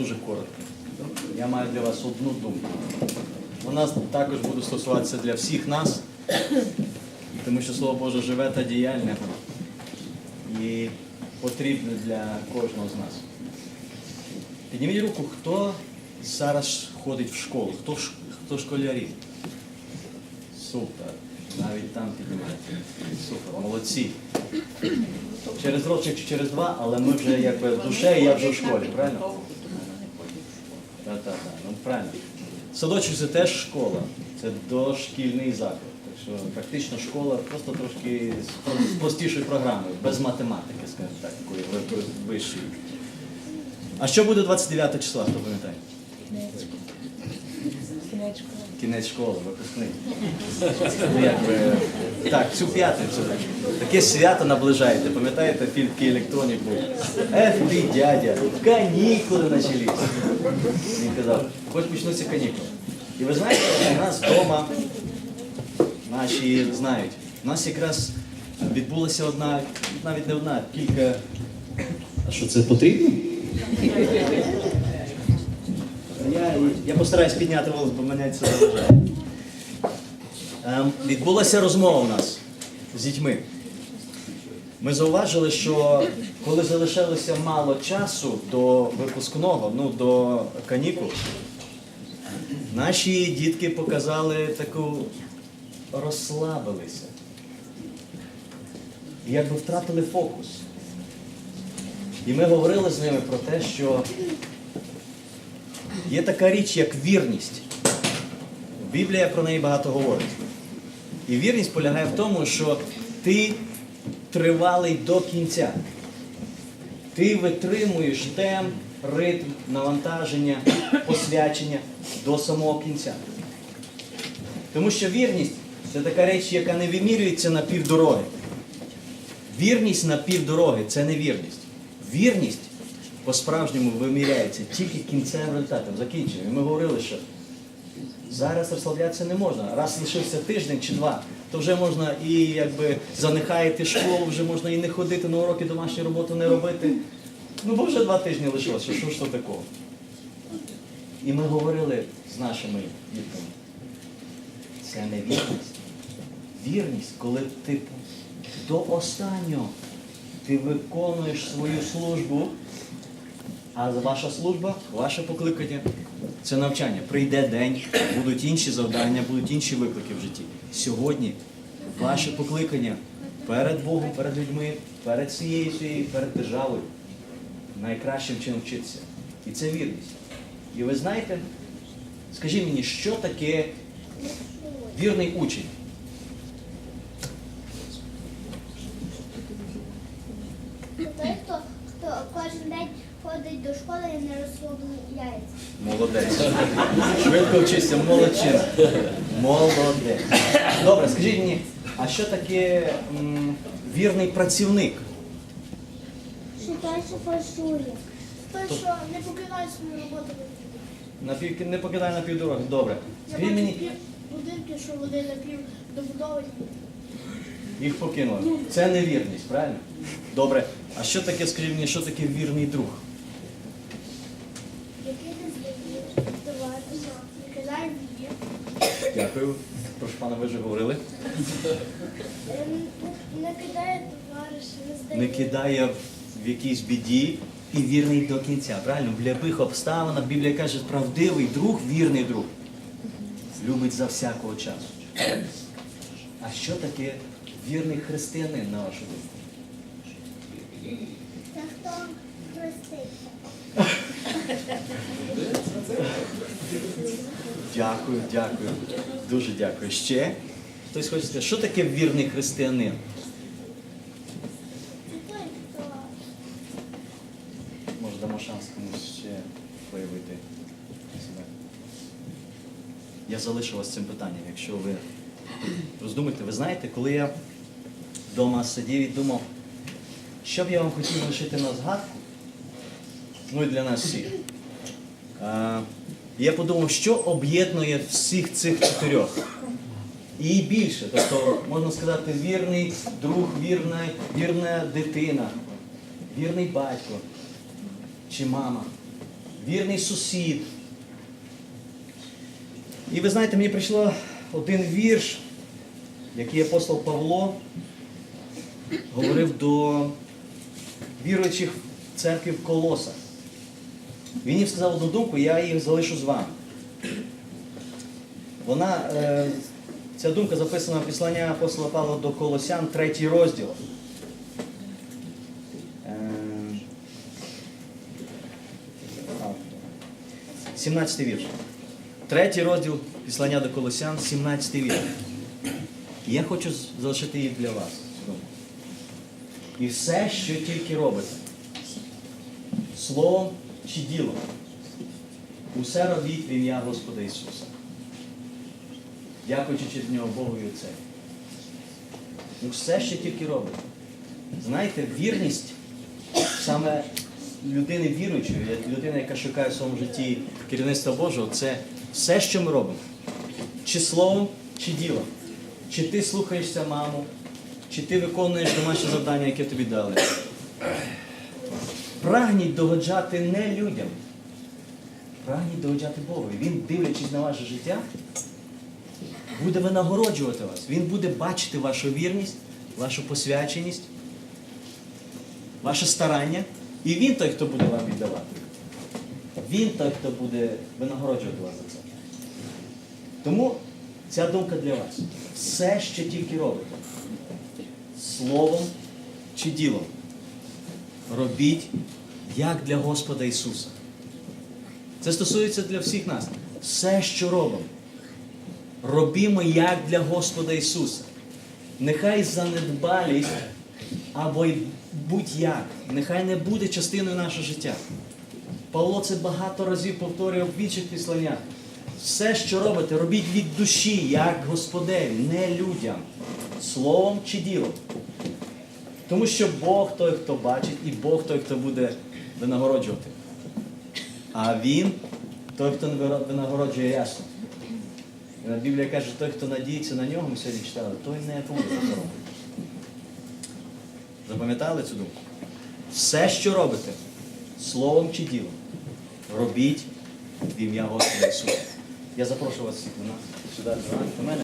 дуже коротко. Я маю для вас одну думку. Вона також буде стосуватися для всіх нас, тому що Слово Боже живе та діяльне і потрібне для кожного з нас. Підніміть руку, хто зараз ходить в школу, хто, хто школярі? Супер. Навіть там піднімаєте. Супер, молодці. Через рочок чи через два, але ми вже якби в душе, і я вже в школі, правильно? Так, так, так, ну правильно. Садочок це теж школа, це дошкільний заклад. Так що практично школа просто трошки з простішою програмою, без математики, скажімо так, такої ви- ви- вищої. А що буде 29 числа, хто пам'ятає? Кінець школи, випускний. Ну, якби, так, цю п'ятницю. Таке свято наближаєте. Пам'ятаєте, фільм «Кій електронік був? Ех ти, дядя, канікули почались. Він казав, хоч почнуться канікули. І ви знаєте, у нас вдома, наші знають, у нас якраз відбулася одна, навіть не одна, кілька. А що це потрібно? Я, я постараюсь підняти голос, бо мене це заважає. Ем, відбулася розмова у нас з дітьми. Ми зауважили, що коли залишилося мало часу до випускного, ну до канікул, наші дітки показали таку розслабилися. Якби втратили фокус. І ми говорили з ними про те, що Є така річ, як вірність. Біблія про неї багато говорить. І вірність полягає в тому, що ти тривалий до кінця. Ти витримуєш темп, ритм, навантаження, посвячення до самого кінця. Тому що вірність це така річ, яка не вимірюється на півдороги. Вірність на півдороги це не вірність. Вірність по-справжньому виміряється тільки кінцевим результатом, закінченням. І ми говорили, що зараз розслаблятися не можна. Раз лишився тиждень чи два, то вже можна і якби занехаєте школу, вже можна і не ходити на уроки, домашню роботу не робити. Ну, бо вже два тижні лишилося, що ж то такого? І ми говорили з нашими дітками. Це не вірність. Вірність, коли ти до останнього ти виконуєш свою службу, а ваша служба, ваше покликання це навчання. Прийде день, будуть інші завдання, будуть інші виклики в житті. Сьогодні ваше покликання перед Богом, перед людьми, перед цією всією, перед державою. Найкращим чином вчитися. І це вірність. І ви знаєте, скажіть мені, що таке вірний учень? Той, хто, хто кожен день ходить до школи і не розслабляється. Молодець. Швидко вчишся, молодчина. Молодець. Добре, скажіть мені, а що таке м, вірний працівник? Що далі фальшує. Той, що не покидає свою роботу. На пів, не покидай на півдороги. Добре. Я Скажіть бачу мені, пів будинки, що вони напів добудовані. їх покинули. Це невірність, правильно? Добре. А що таке, скажіть мені, що таке вірний друг? Який не здаєш, товариша. Не кидає в її. Дякую. Прошу пана, ви вже говорили. Не кидає товариша, не здає. Не кидає в якійсь біді і вірний до кінця. Правильно? В любих обставинах Біблія каже, правдивий друг, вірний друг. Любить за всякого часу. А що таке вірний християнин, на вашу думку? Це хто хреститься. Дякую, дякую. Дуже дякую. Ще хтось хоче сказати, що таке вірний християнин? Може, дамо шанс комусь ще проявити себе. Я залишу вас цим питанням, якщо ви роздумаєте. Ви знаєте, коли я вдома сидів і думав, що б я вам хотів лишити на згадку, ну і для нас всіх. А, я подумав, що об'єднує всіх цих чотирьох. І більше, тобто, можна сказати, вірний друг, вірна, вірна дитина, вірний батько чи мама. вірний сусід. І ви знаєте, мені прийшло один вірш, який апостол Павло говорив до віруючих в церкві в Колосах. Він їм сказав одну думку, я їх залишу з вами. Вона, е, ця думка записана в післання апостола Павла до Колосян, третій розділ. Е, 17 вірш. Третій розділ післання до Колосян, 17 вірш. Я хочу залишити їх для вас. І все, що тільки робите, словом чи ділом, усе робіть в ім'я Господа Ісуса. Дякуючи через нього Богу і Отцеві. Ну, все, що тільки робите. Знаєте, вірність саме людини віруючої, людина, яка шукає в своєму житті керівництва Божого, це все, що ми робимо. Чи словом, чи ділом. Чи ти слухаєшся маму, чи ти виконуєш домашнє завдання, яке тобі дали. Прагніть догоджати не людям. Прагніть догоджати Богу. І Він, дивлячись на ваше життя, буде винагороджувати вас. Він буде бачити вашу вірність, вашу посвяченість, ваше старання. І він той, хто буде вам віддавати. Він той, хто буде винагороджувати вас за це. Тому ця думка для вас. Все, що тільки робите, словом чи ділом, робіть як для Господа Ісуса. Це стосується для всіх нас. Все, що робимо, робімо як для Господа Ісуса. Нехай занедбалість або й будь-як, нехай не буде частиною нашого життя. Павло це багато разів повторював в інших післаннях. Все, що робите, робіть від душі, як Господеві, не людям, словом чи ділом. Тому що Бог той, хто бачить, і Бог той, хто буде винагороджувати. А Він той, хто винагороджує ясно. Біблія каже, той, хто надіється на нього, ми сьогодні читали, той не буде здоровий. Запам'ятали цю думку? Все, що робите, словом чи ділом, робіть в ім'я Господа Ісуса. Я запрошую вас всіх до нас сюди.